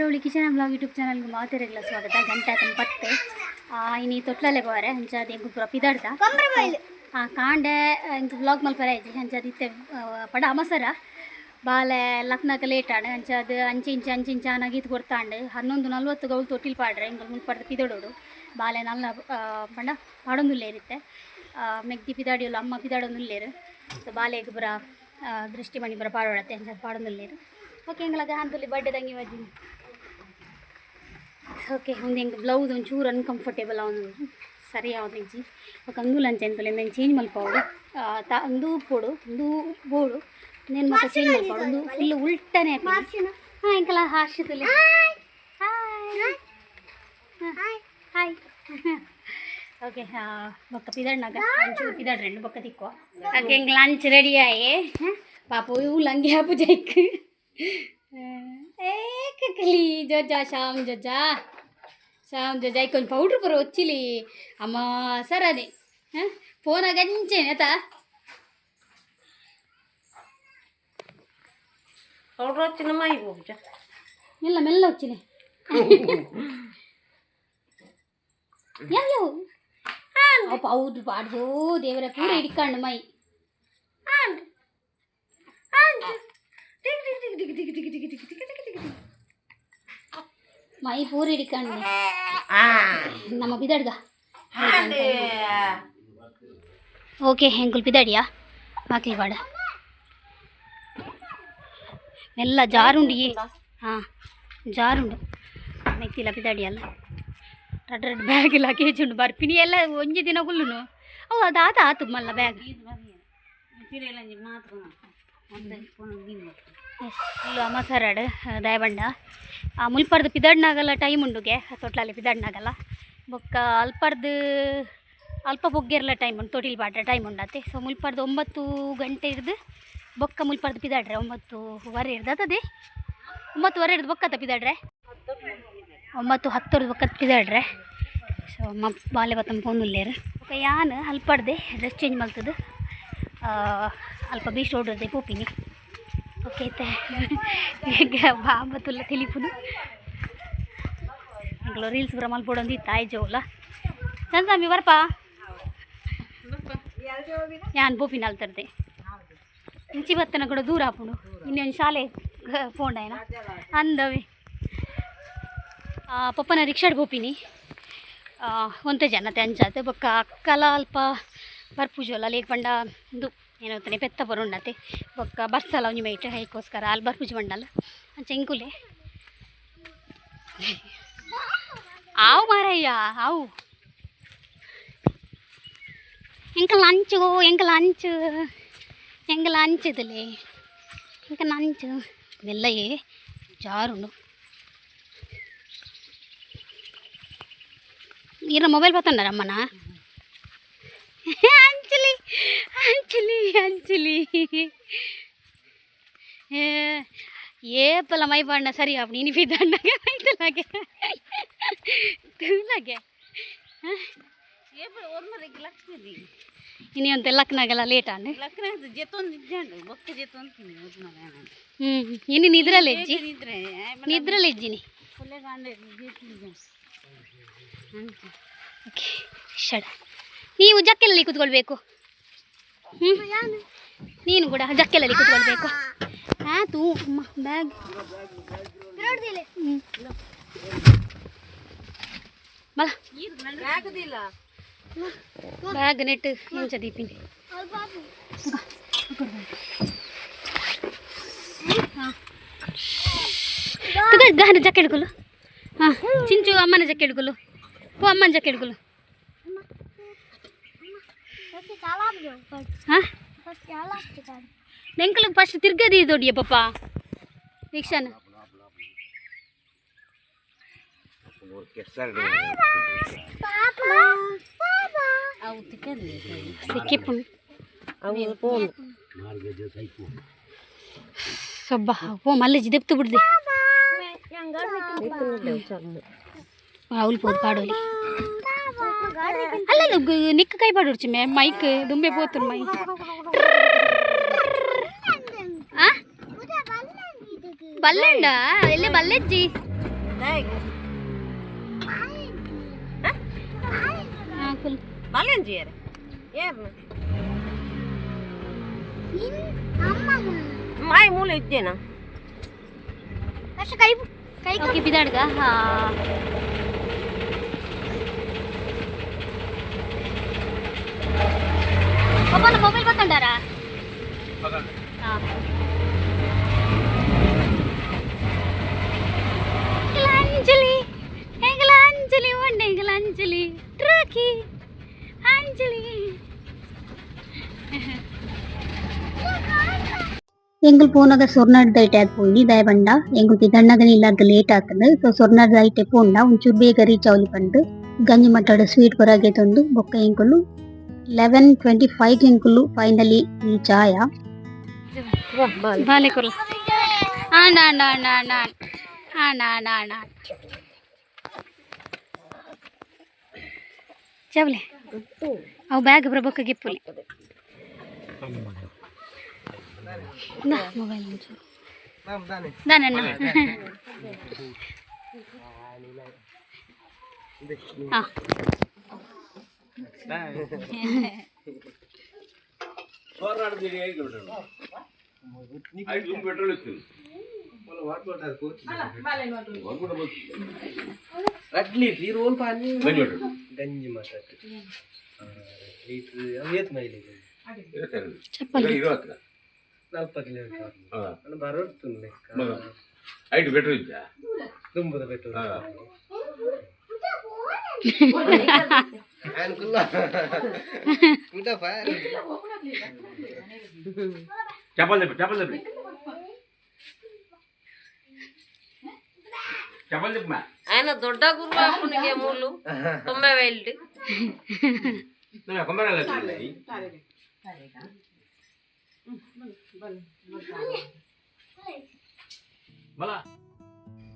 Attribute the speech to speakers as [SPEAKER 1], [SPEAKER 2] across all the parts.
[SPEAKER 1] ಕರಾವಳಿ kitchen blog YouTube ಚಾನಲ್ಗೆ ಮಾತಿರಲ್ಲ ಸ್ವಾಗತ. ಗಂಟೆ ತಂಪತ್ತೆ ಇನಿ ತೊಟ್ಲಲ್ಲೇ ಬೋರೆ ಅಂಚಾದ ಪುರ ಪಿದಾಡ್ದ? ಆ ಕಾಂಡೆ ಎಂಕ್ ಬ್ಲಾಗ್ ಮಲ್ಪರ ಇಜ್ಜಿ ಅಂಚಾದ ಇತ್ತೆ ಪಡ ಅಮಸರ. ಬಾಲೆ ಲಕ್ನಕ್ಕೆ ಲೇಟ್ ಆಡ. ಅಂಚಾದ ಅಂಚೆ ಇಂಚೆ ಅಂಚೆ ಇಂಚೆ ಇದು ಕೊಡ್ತಾಂಡು ಹನ್ನೊಂದು ನಲ್ವತ್ತು ಗೌಲ್ ತೊಟ್ಟಿಲ್ ಪಾಡ್ರೆ. ಹಿಂಗೆ ಮುಲ್ಪಡ್ದು ಪಿದೋಡೋಡು ಬಾಲೆ ನಲ್ಲ ಪಂಡ ಪಾಡೊಂದುಲ್ಲೆ ಇರುತ್ತೆ. ಮೆಗ್ದಿ ಪಿದಾಡಿಯಲ್ಲ ಅಮ್ಮ ಪಿದಾಡೊಂದುಲ್ಲೇರು ಸೊ ಬಾಲೆ ಬರ ಆ, ದೃಷ್ಟಿ ಮಣಿ ಬರ ಪಾಡೋಡತ್ತೆ ಅಂಚಾದ ಪಾಡೊಂದುಲ್ಲೇರು ಓಕೆ ಎಂಗಳಗ ಹಂತಲ್ಲಿ ಬಡ್ಡೆ ತಂಗಿ ಬಜ್ಜಿ ಓಕೆ ಒಂದು ಹೆಂಗೆ ಬ್ಲೌಸ್ ಒಂಚೂರು ಅನ್ಕಂಫರ್ಟೇಬಲ್ ಅವನು ಸರಿ ಅವನಿಂಚಿ ఒక ಅಂಗುಲ್ ಅಂಚೆ ಅಂತಲೇ ನಂಗೆ ಚೇಂಜ್ ಮಲ್ಪೋಡು ತಾ ಒಂದು ಪೋಡು ಒಂದು ಬೋಡು నేను ಮತ್ತೆ ಚೇಂಜ್ ಮಲ್ಪೋಡು ಒಂದು ಫುಲ್ ಉಲ್ಟನೇ ಹಾಂ ಎಂಕಲ ಹಾರ್ಷದಲ್ಲಿ ಹಾಯ್ ಹಾಯ್ ಓಕೆ ಬೊಕ್ಕ ಪಿದಡ್ನಾಗ ಒಂಚೂರು ಪಿದಡ್ రెండు ಬೊಕ್ಕ ತಿಕ್ಕೋ ಓಕೆ ಹೆಂಗೆ ಲಂಚ್ ರೆಡಿ ಆಯೇ ಪಾಪು ಇವು ಲಂಗೆ ಹಾಪು ಜೈಕ್ ಏಕ ಕಲಿ ಜೊಜ್ಜ ಶಾಮ್ ಜೊಜ್ಜ ಶಾಮ್ ಜೊಜ್ಜ కొంచెం పౌడర్ పొర వచ్చిలి అమ్మ సరే అది ఫోన్ గంచేనేత
[SPEAKER 2] పౌడర్ వచ్చిన మా ఇవ్వచ్చు
[SPEAKER 1] మెల్ల మెల్ల వచ్చినాయి ಯಾವ ಯಾವ ಪೌಡ್ರ್ ಪಾಡ್ದು ದೇವರ ಪೂರ ಹಿಡ್ಕೊಂಡು ಮೈ ಮೈ ಪೂರ ಹಿಡ್ಕೊಂಡು ನಮ್ಮ ಬಿದಡ್ಗ ಓಕೆ ಹೆಂಗುಲ್ ಬಿದಡಿಯಾ ಮಾಕ್ಲಿ ಬಾಡ ಮೆಲ್ಲ ಜಾರುಂಡು ಈ ಹಾಂ ಜಾರುಂಡು ಮೆಕ್ತಿಲ್ಲ ಬಿದಡಿ ಅಲ್ಲ ರಡ್ ರಡ್ ಬ್ಯಾಗ್ ಲಗೇಜ್ ಉಂಡು ಬರ್ಪಿನಿ ಎಲ್ಲ ಒಂಜಿ ದಿನ ಗುಲ್ಲುನು ಅವು ಅದು ಆತ ಆತು ಮಲ್ಲ ಬ್ಯಾಗ್ ಇಲ್ಲು ಅಮಸರಡ್ ದಯಬಂಡ ಆ ಮುಲ್ಪರ್ದು ಪಿದಡ್ನಾಗಲ್ಲ ಟೈಮ್ ಉಂಡುಗೆ ತೊಟ್ಲಲ್ಲಿ ಪಿದಡ್ನಾಗಲ್ಲ. ಬೊಕ್ಕ ಅಲ್ಪರ್ದು ಅಲ್ಪ ಬೊಗ್ಗೆರ್ಲ ಟೈಮ್ ಉಂಟು ತೊಟಿಲ್ ಬಾಡ್ರೆ ಟೈಮ್ ಉಂಡತ್ತೆ ಸೊ ಮುಲ್ಪರ್ದು ಒಂಬತ್ತು ಗಂಟೆ ಇರ್ದು ಬೊಕ್ಕ ಮುಲ್ಪರ್ದು ಪಿದಾಡ್ರೆ ಒಂಬತ್ತು ವರೆ ಇರ್ದು ಒಂಬತ್ತು ವರೆ ಇರ್ದು ಬೊಕ್ಕತ್ತ ಪಿದಾಡ್ರೆ? ಒಂಬತ್ತು ಹತ್ತರದ್ದು ಬೊಕ್ಕತ್ತ ಪಿದಾಡ್ರೆ. ಸೊ ಮ ಬಾಲೆ ಬತ್ತಮ್ಮ ಫೋನ್ ಉಲ್ಲೇರು. ಬೊಕ್ಕ ಯಾನು ಅಲ್ಪಡ್ದೆ ಡ್ರೆಸ್ ಚೇಂಜ್ ಮಲ್ತದು. ಆ, ಅಲ್ಪ ಬೀಚ್ ಓಡ್ರದೆ ಪೋಪಿನಿ. ಓಕೆ ಐತೆ ಈಗ ಬಾಂಬತ್ತುಲ್ಲ ತಿಳಿಪುನು ಇಂಗ್ಳು ರೀಲ್ಸ್ ಬರ ಮಲ್ಪೊಡೊಂದು ಇತ್ತು ಆಯ್ ಜೋಲ ಚಂದ್ರಾಮಿ ಬರ್ಪಾ ಯಾನ್ ಪೋಪಿನ ಅಲ್ತರ್ದೆ ಇಂಚಿ ಬತ್ತನ ಕೂಡ ದೂರ ಆಪುಂಡು ಇನ್ನೊಂದು ಶಾಲೆ ಪೋಂಡಾಯನ ಅಂದವೆ ಆ, ಪಪ್ಪನ ರಿಕ್ಷಾಡ್ ಪೋಪಿನಿ ಒಂತೆ ಜನತೆ ಅಂಚಾತೆ ಬೊಕ್ಕ ಅಕ್ಕಲ ಅಲ್ಪ ಬರ್ಪುಜೋಲ ಲೇಟ್ ಪಂಡ ಇದು ಏನೋತಾನೆ ಪೆತ್ತ ಬರುಂಡತೆ ಬೊಕ್ಕ ಬರ್ಸಲ ಒಂಜಿ ಮೈಟ್ ಹೈಕೋಸ್ಕರ ಅಲ್ಲಿ ಬರ್ಪುಜಿ ಬಂಡಲ್ಲ ಅಂಚ ಎಂಕುಲೆ ಆವು ಮಾರಯ್ಯ ಆವು ಎಂಕ ಲಂಚು ಎಂಕ ಲಂಚು ಎಂಕ ಲಂಚ್ ಇದಲೆ ಎಂಕ ಲಂಚು ಮೆಲ್ಲಯೇ ಜಾರುಂಡು ఈయన మొబైల్ పోతున్నారు అంజలి అంజలి ఏ ఏ పల మై పడిన సరి అప్పుడు నేను పిద్దన్నాగే మైతలాగే ತೂಲಾಗೆ
[SPEAKER 2] ಲಕ್ಷ್ಮಿ
[SPEAKER 1] ಇನ್ನು ಅಂತ ಲಕ್ನಾಗೆಲ್ಲ ಲೇಟ್ ಆನೆ
[SPEAKER 2] ಲಕ್ಷ್ಮಿ ಜೆತ್ತೊಂದು ಇದ್ದಾಂಡು ಬೊಕ್ಕ ಜೆತ್ತೊಂದು
[SPEAKER 1] ಹ್ಞೂ ಇನ್ನು ನಿದ್ರಲ್ಲಿ ಹೆಜ್ಜಿ
[SPEAKER 2] ನಿದ್ರೆ
[SPEAKER 1] ನಿದ್ರಲ್ಲಿ ಹೆಜ್ಜಿನಿ
[SPEAKER 2] ಒಳ್ಳೆ ಗಂಡ ಜೆತ್ತಿದ್ದೆ
[SPEAKER 1] ಓಕೆ ಶಡ ನೀವು ಜಕ್ಕೆಲಲ್ಲಿ ಕೂತ್ಕೊಳ್ಬೇಕು ಹ್ಞೂ ನೀನು ಕೂಡ ಜಕ್ಕೆಲಲ್ಲಿ ಕೂತ್ಕೊಳ್ಬೇಕು ಹಾಂ ತೂ ಅಮ್ಮ ಬ್ಯಾಗ್ ಮಲ
[SPEAKER 2] ಆಗುದಿಲ್ಲ
[SPEAKER 1] ಬ್ಯಾಗ್ ನೆಟ್ ಇಂಚ ದೀಪಿನಿ ಗಹನ ಜಕ್ಕೆ ಹಿಡ್ಕೊಲು ಹಾಂ ಚಿಂಚು ಅಮ್ಮನ ಜಕ್ಕೆ ಹಿಡ್ಕೊಲು ಓ ಅಮ್ಮನ ಜಕ್ಕೆ ಹಿಡ್ಕೊಲು ಹಾಂ ನೆಂಕಲಿಗೆ ಫಸ್ಟ್ ತಿರ್ಗದಿ ದೊಡ್ಡಿಯ ಪಪ್ಪ ರಿಕ್ಷಾನ
[SPEAKER 2] ಅವು ತಿಕ್ಕಲಿ
[SPEAKER 1] ಸಿಕ್ಕಿಪ್ಪು
[SPEAKER 2] ಅವು ಫೋನ್
[SPEAKER 1] ಸೊಬ್ಬ ಓ ಮಲ್ಲಜಿ ದೆಪ್ತು ಬಿಡ್ದೆ అవులు పోదు పాడోలి ಅಲ್ಲ ನಿಕ್ಕ ಕೈ ಪಾಡಿಡ್ಚಿ ಮೇ ಮೈಕ್ ದುಂಬೆ ಪೋತು ಮೈ ಬಲ್ಲೆಂಡಾ ಎಲ್ಲಿ ಬಲ್ಲೆಜ್ಜಿ
[SPEAKER 2] ಬಲ್ಲೆಂಜಿ ಯಾರು ಯಾರು ಮಾಯ ಮೂಲ ಇದ್ದೇನಾ
[SPEAKER 1] ಕೈ ಕೈ ಬಿದಾಡ್ಗ ಹಾ ಒಬ್ಬನ ಮೊಬೈಲ್ ಬತ್ತೊಂಡಾರಾ ಹಾಂ ಅಂಜಲಿ ಹೆಂಗಲ ಅಂಜಲಿ ಒಂಡೆಂಗಲ ಅಂಜಲಿ ಟ್ರಕಿ ಅಂಜಲಿ ಎಂಗುಲ್ ಪೋನಾಗ ಸೊರ್ನಾಡ್ ದೈಟೆ ಆದ್ ಪೋಯಿನಿ ದಯಬಂಡ ಎಂಗುಲ್ ಪಿದಣ್ಣಗನ ಇಲ್ಲಾರ್ದು ಲೇಟ್ ಆಗ್ತದೆ ಸೊ ಸೊರ್ನಾಡ್ ದೈಟೆ ಪೋಂಡ ಒಂಚೂರು ಬೇಗ ರೀಚ್ ಅವಲಿ ಪಂಡು ಗಂಜಿ ಮಟ್ಟಾಡ ಸ್ವೀಟ್ ಹೊರಗೆ ತಂದು ಬೊಕ್ಕ ಎಂಕುಲು లెవెన్ ట్వంటీ ఫైవ్కి ఇంకులు ఫైనలీ ఈ ఛాయ చెవులే అవు బ్యాగ్ ప్రభుక్క గిప్పులే. మొబైల్ నుంచి దానన్న ಚವಲೆ ಅವು ಬ್ಯಾಗ್ ಬರಬೇಕ ಗಿಪ್ಪುಲಿ ನಾ ಮೊಬೈಲ್ ಒಂಚೂರು ದಾನಣ್ಣ ಹಾಂ
[SPEAKER 3] ಅಟ್ಲಿ ಇರುವನ್ ಪಾನಿ ಗಂಜಿ ಮಾತಾಡ್ತಿ ಲೀಟ್ರ್ ಐವತ್ತು ಮೈಲಿಗೆ
[SPEAKER 1] ಚಪ್ಪಲ್
[SPEAKER 3] ನಾಲ್ಕು ಕಿಲೋಮೀಟರ್ ನಾನು ಬರೋಡ್ತೀನಿ ಲೆಕ್ಕ
[SPEAKER 4] ಐದು ಬೆಟ್ರ್ ಇದ್ದ
[SPEAKER 3] ತುಂಬದ ಪೆಟ್ರೋಲ್ ఆయన కుల్లా
[SPEAKER 4] కుట్టా ఫైర్ చెప్పలు చెప్పు చెప్పలు చెప్పు చెప్పలు చెప్పు
[SPEAKER 2] ఆయన దొడ్డ గురువు ఆకునికే మూలు తొంభై వేలు
[SPEAKER 4] కొంబరాలు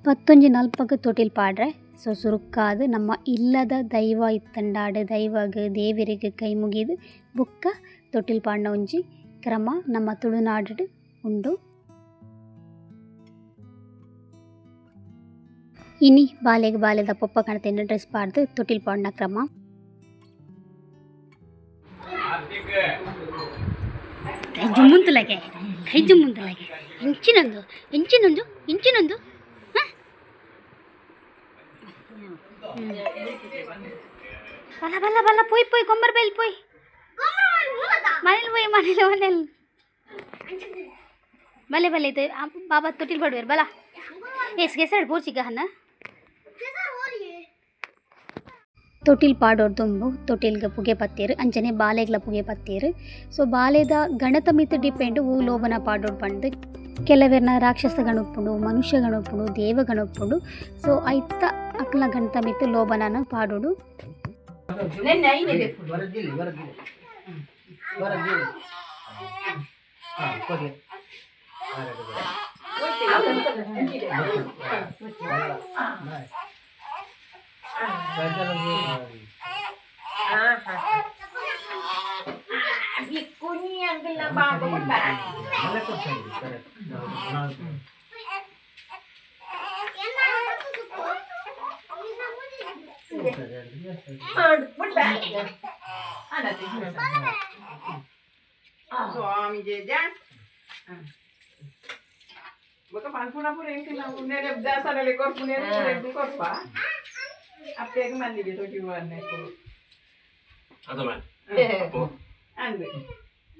[SPEAKER 4] பத்தொஞ்சு
[SPEAKER 1] நாள் பக்க தொட்டில் பாடுறேன் ಸೊ ಸುರುಕಾದು ನಮ್ಮ ಇಲ್ಲದ ದೈವ ಇತ್ತಂಡಾಡು ದೈವಗ್ ದೇವರಿಗೆ ಕೈ ಮುಗಿದು ಬುಕ್ಕ ತೊಟ್ಟಿಲ್ ಪಾಡ್ನ ಒಂಜಿ ಕ್ರಮ ನಮ್ಮ ತುಳುನಾಡು ಉಂಡು. ಇನಿ ಬಾಲೆಗ್ ಬಾಲೆದ ಪೊಪ್ಪ ಕಣತೆಂಡು ಡ್ರೆಸ್ ಪಾಡ್ದು ತೊಟ್ಟಿಲ್ ಪಾಂಡ ಕ್ರಮ. ಕೈ ಜುಮ್ಮುಂತುಲಗೆ, ಕೈ ಜುಮ್ಮುಂತಲಾಗೆ. ಇಂಚಿನೊಂದು ಇಂಚಿನೊಂದು ಇಂಚಿನೊಂದು ಹ್ಮ್. ಬಲ ಬಲ ಬಲ ಪೋಯ್ ಪೋಯ್ ಕೊಂಬರ್ ಬೇಲ್ ಪೋಯ್ ಮನೇಲಿ ಪೋಯ್ ಮನೇಲಿ ಮನೇಲಿ ಬಲೆ ಬಲೆ ಇದು ಆ, ಬಾಬಾ ತೊಟ್ಟಿಲ್ ಬಡ್ವೇರ್ ಬಲ ಎಸ್ ಗೆಸಡ್ ಪೋರ್ಚಿಗ ಹನ್ನ ತೊಟ್ಟಿಲ್ ಪಾಡೋರ್ ದುಂಬು ತೊಟ್ಟಿಲ್ಗೆ ಪುಗೆ ಪತ್ತೇರು ಅಂಚನೆ ಬಾಲೆಗ್ಲ ಪುಗೆ ಪತ್ತೇರು ಸೊ ಬಾಲೆದ ಗಣತ ಮಿತ್ ಡಿಪೆಂಡ್ ಹೂ ಲೋಬನ ಪಾಡೋಡ್ ಬಂದು ಕೆಲವೆರ್ನ ರಾಕ್ಷಸ ಮನುಷ್ಯಗಣಪ್ಪುಡು ಮನುಷ್ಯ ಗಣುಪ್ಪುಂಡು ದೇವ ಗಣುಪ್ಪುಂಡು ಸೊ ಐತ ಅಕ್ಲ ಗಂಟ ಮಿತ್ ಲೋಬನನ ಪಾಡುಡು
[SPEAKER 3] ಹಾಂ ಹಾಂ. ಹಾಂ
[SPEAKER 4] ನಂಗೆ ಬಂದಿಪ್ಲಿ
[SPEAKER 1] ಇತ್ತೆ ಪಾಡ
[SPEAKER 3] ಹಾಂ ಒಳ್ಪಲ್ಲ ಹಾಂ
[SPEAKER 2] వచ్చాడు
[SPEAKER 3] ಹಾಂ ಆಯ್ತು ಒಳ್ಪಲ್ಲ
[SPEAKER 5] ನರಬಿಲ್ ಪರಂಡಿ
[SPEAKER 3] ಹಾಂ
[SPEAKER 2] అప్పన
[SPEAKER 3] ಸರಿ
[SPEAKER 2] బులి పూజೆ
[SPEAKER 5] ಅಪ್ಪನೆಲ್ಲ
[SPEAKER 3] ಮಾಡೋದು ಆಯ್ತು.
[SPEAKER 2] అగెరడు bully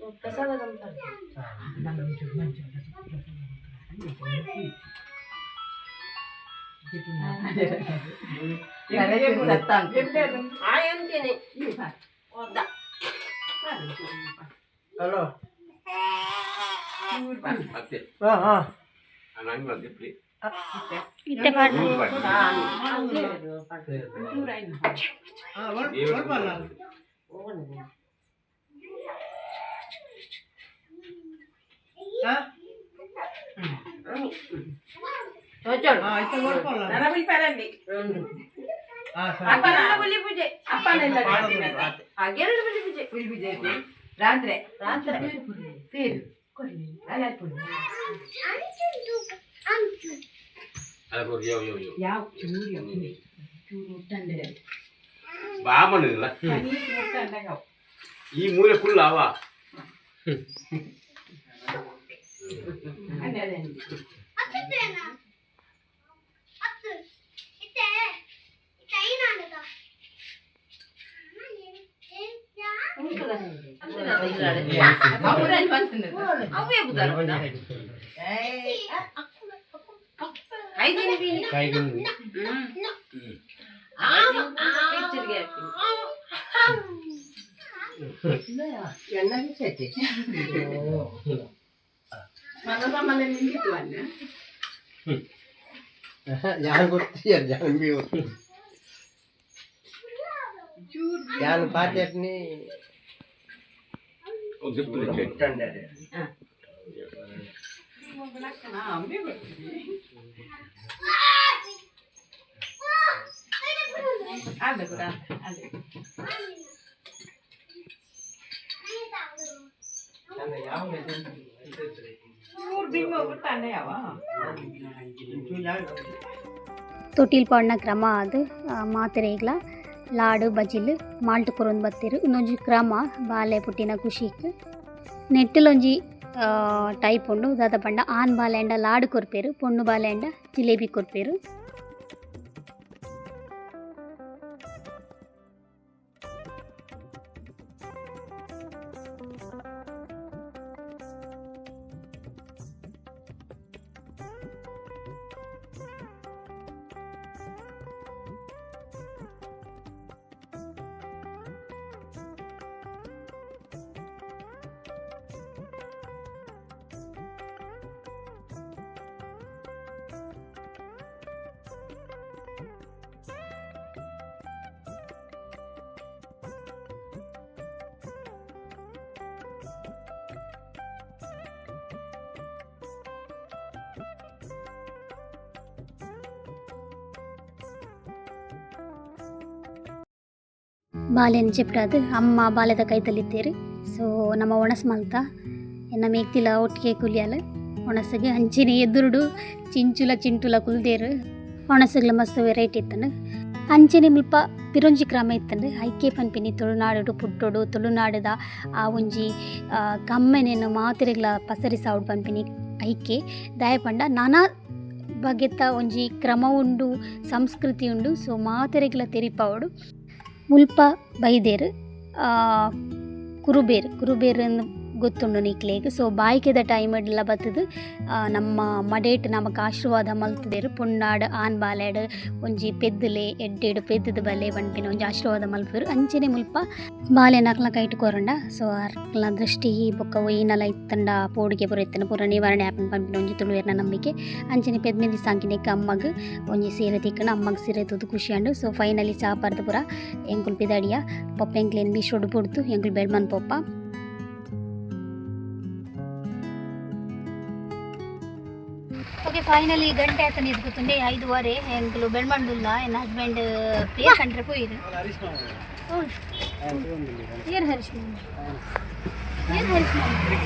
[SPEAKER 5] Kasar ada Ah, ah.
[SPEAKER 4] ಬಾಮನಿಲ್ಲ
[SPEAKER 5] Kaneez ಮುಟ್ಟಂಡೆ ಅವು
[SPEAKER 4] ಈ ಮೂಲೆ ಫುಲ್ ಅವ
[SPEAKER 5] 옛날에 했지. Magsasama din yung kituan niya.
[SPEAKER 3] Jangan kutir, jangan biur. Jangan lupa tiap
[SPEAKER 4] nih. Oh, jepul
[SPEAKER 5] cekan dari. Ada kurang, ada. Ada yang
[SPEAKER 1] ತೊಟ್ಟಿಲ್ ಪಾಡ್ನ ಕ್ರಮ ಅದು ಮಾತ್ರೆಗ್ಲ ಲಾಡು, ಬಜಿಲ್, ಮಾಲ್ಟ್ ಕೊರೊಂದು ಬತ್ತಿರು ಇನ್ನೊಂಜಿ ಕ್ರಮ, ಬಾಲೆ ಪುಟ್ಟಿನ ಖುಷಿಕ್. ನೆಟ್ಟಲೊಂಜಿ ಟೈಪ್ ಉಂಡು, ದಾದ ಪಂಡ. ಆನ್ ಬಾಲೆಂಡ ಲಾಡು ಕೊರ್ಪೇರು, ಪೊಣ್ಣು ಬಾಲೆಂಡ ಜಿಲೇಬಿ ಕೊರ್ಪೇರು. ಬಾಲೆನ ಅದು ಅಮ್ಮ ಬಾಲ್ಯದ ಕೈತಲಿತ್ತೇರು ಸೊ ನಮ್ಮ ಒಣಸ್ ಮಲ್ತ, ಎನ್ನ ಮೇಕ್ತಿಲ ಒಟ್ಟಿಗೆ ಕುಲಿಯಲ್ಲ ಒಣಸಗೆ ಅಂಚಿನ ಎದುರುಡು, ಚಿಂಚುಲ ಚಿಂಟುಲ ಕುಲ್ದೇರು. ಒಣಸಗ್ಲ ಮಸ್ತ್ ವೆರೈಟಿ ಇತ್ತಂಡು ಅಂಚನೆ ಮುಲ್ಪ ಪಿರೊಂಜಿ ಕ್ರಮ ಇತ್ತಂಡು ಐಕೆ ಪನ್ಪಿನಿ ತುಳುನಾಡು ಪುಟ್ಟೋಡು, ತುಳುನಾಡದ ಆ ಒಂಜಿ ಕಮ್ಮೆನೇನು ಪಸರಿ ಪಸರಿಸಾವುಡು ಪನ್ಪಿನಿ ಐಕೆ. ದಯಪಂಡ ನಾನಾ ಬಗೆತ ಒಂಜಿ ಕ್ರಮ ಉಂಡು ಸಂಸ್ಕೃತಿ ಉಂಡು ಸೊ ಮಾತೆರೆಗ್ಲ ತೆರಿಪಾವಡು. ಮುಲ್ಪ ಬೈದೇರು ಕುರುಬೇರ್ ಕುರುಬೇರು ಕುರುಬೇರು ಗೊತ್ತುಂಡು ನಿಕ್ಲೆಗ್. ಸೊ ಬಾಯ್ಕೆದ ಟೈಮ್ ಎಲ್ಲ ಬತ್ತದು ನಮ್ಮ ಮಡೇಟ್ ನಮಕ್ ಆಶೀರ್ವಾದ ಮಲ್ತದೇರು ಪುಣ್ಣಾಡ್ ಆನ್ ಬಾಲೆಡ್ ಒಂಜಿ ಪೆದ್ದಲೆ, ಎಡ್ಡೆಡು ಪೆದ್ದದ ಬಲೆ ಪನ್ಪಿನ ಒಂಜಿ ಆಶೀರ್ವಾದ ಮಲ್ಪುವೆರ್ ಅಂಚನೆ ಮುಲ್ಪ ಬಾಲೆ ನಕ್ಲ ಕೈಟ್ ಕೊರಂಡ ಸೊ ಅರ್ಕ್ಲ ದೃಷ್ಟಿ ಬೊಕ್ಕ ಒಯ್ನಲ ಇತ್ತಂಡ, ಪೋಡಿಗೆ ಪುರ ಇತ್ತನ ಪೂರ ನಿವಾರಣೆ ಆಪನ್ ಪನ್ಪಿನ ಒಂಜಿ ತುಳುವೆರ್ನ ನಂಬಿಕೆ. ಅಂಚನೆ ಪೆದ್ಮೆಂದಿ ಸಾಂಕಿನೆಕ್ ಅಮ್ಮಗ್ ಒಂಜಿ ಸೀರೆ ತಿಕ್ಕಣ ಅಮ್ಮಗ್ ಸೀರೆ ತುದು ಖುಷಿ ಅಂಡು ಸೊ ಫೈನಲಿ ಚಾಪಾರ್ದು ಪುರ ಎಂಕುಲ್ ಪಿದಾಡಿಯ. ಪಪ್ಪ ಎಂಕ್ಲೇನ್ ಬಿ ಶೊಡು ಪುಡ್ತು. ಎಂಕುಲ್ ಬೆಡ್ಮನ್ ಪೊಪ್ಪ. ಫೈನಲಿ ಗಂಟೆ ಆಯ್ತು ನಿಂತ್ಕೊತುಂಡೆ ಐದುವರೆ. ಎಂಕಲು ಬೆಳ್ಮಂಡುಲ್ಲ ಎನ್ನ ಹಸ್ಬೆಂಡ್ ಪ್ಲೇಸ್ ಕಂಡ್ರೆ ಪೋಯಿರು ಏನು ಹರೀಶ್ ಏನು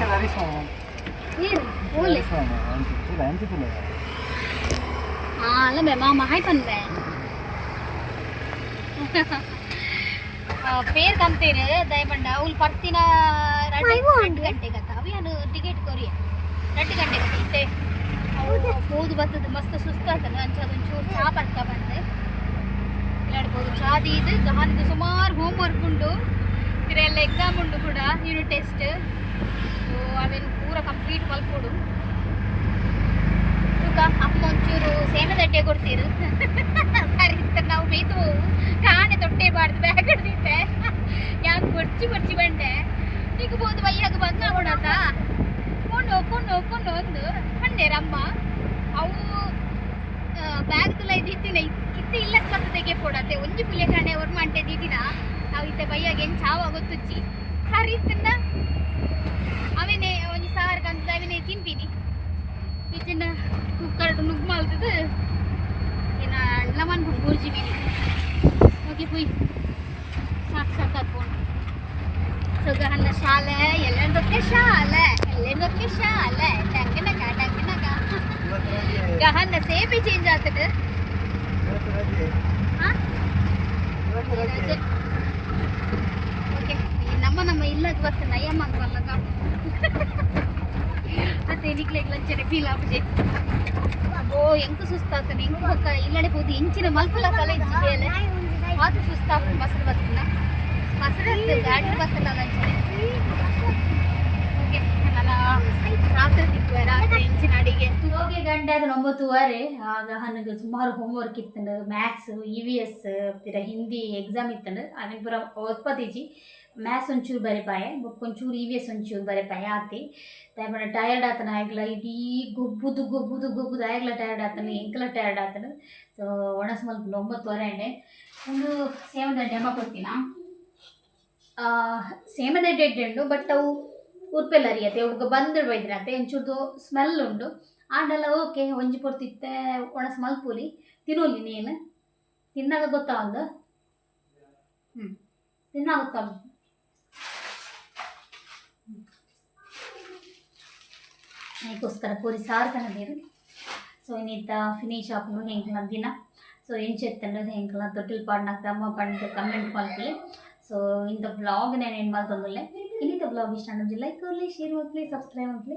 [SPEAKER 1] ಹರೀಶ್ ಏನು? ಓಲೆ. ಹಾಂ ಅಲ್ಲ ಮೇ ಮಾಮ ಹಾಯ್ ಪನ್ಬೆ ಪೇರ್ ಕಂತೀರಿ ದಯಬಂಡ ಅವ್ಲು ಪರ್ತಿನ ಎರಡು ಗಂಟೆಗತ್ತ ಅವು ಏನು ಟಿಕೆಟ್ ಕೊರಿಯ ಎರಡು ಗಂಟೆಗೆ ಹೋದು ಬರ್ತದೆ. ಮಸ್ತ್ ಸುಸ್ತು ಆತನ ಅಂಚದ ಒಂಚೂರು ಚಾ ಬರ್ಕ ಬಂದೆ. ಇಲ್ಲಾಡ್ಬೋದು ಚಾದಿ ಇದು ಗಹನದ ಸುಮಾರು ಹೋಮ್ ವರ್ಕ್ ಉಂಡು ಇರೆಲ್ಲ ಎಕ್ಸಾಮ್ ಉಂಡು ಕೂಡ ಯೂನಿಟ್ ಟೆಸ್ಟ್ ಅವೇನು ಪೂರ ಕಂಪ್ಲೀಟ್ ಮಲ್ಕೊಡು ತೂಕ, ಅಮ್ಮ ಒಂಚೂರು ಸೇನದಡ್ಡೆ ಕೊಡ್ತೀರು. ಸರಿ ನಾವು ಮೇಯ್ತು ಕಾಣೆ ತೊಟ್ಟೆ ಬಾರ್ದು ಬ್ಯಾಗ್ ಹಿಡ್ದಿದ್ದೆ. ಯಾಕೆ ಕೊಡ್ಚಿ ಕೊಡ್ಚಿ ಬಂಡೆ ಈಗ ಬೋದು ಬೈಯಾಗ ಬಂದ ನೋಡತ್ತ ಕೊಂಡು ಕೊಂಡು ಕೊಂಡು ಒಂದು ಬಂಡೇರಮ್ಮ ಅವು ಬ್ಯಾಗ್ ತುಲ ಇದ್ದಿತ್ತಿನ ಇತ್ತು ಇಲ್ಲ ಸ್ವಲ್ಪ ತೆಗೆ ಕೊಡತ್ತೆ ಒಂಜಿ ಪುಲೆ ಕಣೆ ಅವ್ರ ಮಂಟೆ ದಿದಿನ ನಾವು ಇತ್ತೆ ಬೈಯಾಗ ಏನು ಚಾವ ಗೊತ್ತುಚ್ಚಿ. ಸರಿ ಇತ್ತಿಂದ? ಅವೇನೆ ಒಂಜಿ ಸಾರ್ ಕಂತ ಅವೇನೆ ತಿನ್ಪಿನಿ ಇಚ್ಚಿನ ಕುಕ್ಕರ್ ನುಗ್గు ಮಾಡ್ತದ ಏನ ಲಮನ್ ಬೂರ್ಜಿ ಬೀನಿ ಓಕೆ ಪುಯ್ ಸಾಕು ಸೊಗ ಸುಗಹನ್ನ ಶಾಲೆ ಎಲ್ಲರದಕ್ಕೆ ಶಾಲೆ ಎಲ್ಲರದಕ್ಕೆ ಶಾಲೆ ಡಂಗನಗ ಡಂಗನಗ
[SPEAKER 3] ಇವತ್ತು ರಜೆ
[SPEAKER 1] ಗಹನ ಸೇಬಿ ಚೇಂಜ್ ಆಗ್ತದೆ
[SPEAKER 3] ಇವತ್ತು ರಜೆ
[SPEAKER 1] ಹಾ?
[SPEAKER 3] ಇವತ್ತು ರಜೆ
[SPEAKER 1] ರಜೆ. ಓಕೆ ಈ ನಮ್ಮ ನಮ್ಮ ಇಲ್ಲದ ಬರ್ತ ನಯಮ್ಮ ಅಂತಲ್ಲ ಮತ್ತೆ ನಿಕ್ಲೆ ಲಂಚನೆ ಫೀಲ್ ಆಗ್ಬಿಟ್ಟೆ ಓ ಎಂಕು ಸುಸ್ತಾಗ್ತಾನೆ ಎಂಕು ಪಕ್ಕ ಇಲ್ಲಡೆ ಹೋಗಿ ಎಂಚಿನ ಮಲ್ಪಲ ಕಲೆ ಜಿಲ್ಲೆಯಲ್ಲ ಮಾತು ಸುಸ್ತಾಗ್ತದೆ ಮಸರು ಬರ್ತನ ಮಸರು ಗಾಡಿ ಬರ್ತಲ್ಲ ಲಂಚನೆ ಗಂಟೆ ಒಂಬತ್ತುವರೆ, ಆಗ ನನಗೆ ಸುಮಾರು ಹೋಮ್ವರ್ಕ್ ಇತ್ತಂಡು ಮ್ಯಾಥ್ಸ್ ಇ ವಿ ಎಸ್ ಪಿರ ಹಿಂದಿ ಎಕ್ಸಾಮ್ ಇತ್ತಂಡು ಆಮೇಲೆ ಪೂರ ಒತ್ಪತ್ತೀಜಿ ಮ್ಯಾಥ್ಸ್ ಒಂಚೂರು ಬರೆಪಾಯೆ ಬುಕ್ ಒಂಚೂರು ಇ ವಿ ಎಸ್ ಒಂಚೂರು ಬರೆಪಾಯೆ ಆತಿ. ತಾಯ್ಪಡ ಟಯರ್ಡ್ ಆತನ ಆಗಲ, ಇಡೀ ಗೊಬ್ಬುದು ಗೊಬ್ಬುದು ಗೊಬ್ಬುದು ಆಗಲ ಟಯರ್ಡ್ ಆತನ, ಎಂಕಲ ಟಯರ್ಡ್ ಆತನು. ಸೊ ಒಣಸ್ ಮಲ್ಪ ಒಂಬತ್ತುವರೆ ಎಣ್ಣೆ ಒಂದು ಸೇಮದ ಡೆಮ ಕೊಡ್ತೀನ? ಸೇಮದ ಡೆಡ್ ಉಂಡು ಬಟ್ ಅವು ಉರ್ಪೆಲ್ಲ ಅರಿಯತ್ತೆ ಒಬ್ಬ ಬಂದು ಬೈದ್ರತ್ತೆ ಒಂಚೂರ್ದು ಸ್ಮೆಲ್ ಉಂಡು. ಆಂಡೆಲ್ಲ ಓಕೆ, ಒಂಜಿ ಪೊರ್ತಿತ್ತೆ ಒಣಸ್ ಮಲ್ಪೂಲಿ ತಿನ್ನೋಲಿ ನೀನು? ತಿನ್ನಾಗ ಗೊತ್ತಾವಂದು ಹ್ಞೂ ತಿನ್ನಾಗ ಗೊತ್ತಾವ ಅದಕ್ಕೋಸ್ಕರ ಪೂರಿ ಸಾರು ಕಣದೀರು ಸೊ ಇನ್ನಿತ್ತ ಫಿನಿಶ್ ಆಪನು ಹೆಂಕ್ಲ ದಿನ? ಸೊ ಎಂಚೆತ್ತಂಡು ಹೆಂಕ್ಲ ತೊಟ್ಟಿಲ್ ಪಾಡ್ನ ಕ್ರಮ ಪಂಡ್ ಕಮೆಂಟ್ ಮಾಡ್ತೀನಿ ಸೊ ಇಂಥ ಬ್ಲಾಗ್ ನಾನು ಏನು ಮಾಡ್ತಂದಿಲ್ಲ. ಇನ್ನಿತ ಬ್ಲಾಗ್ ಇಷ್ಟ ಅನ್ನೋದು ಲೈಕ್ ಕೊಡಲಿ ಶೇರ್ ಮಾಡಲಿ ಸಬ್ಸ್ಕ್ರೈಬ್ ಮಾಡಲಿ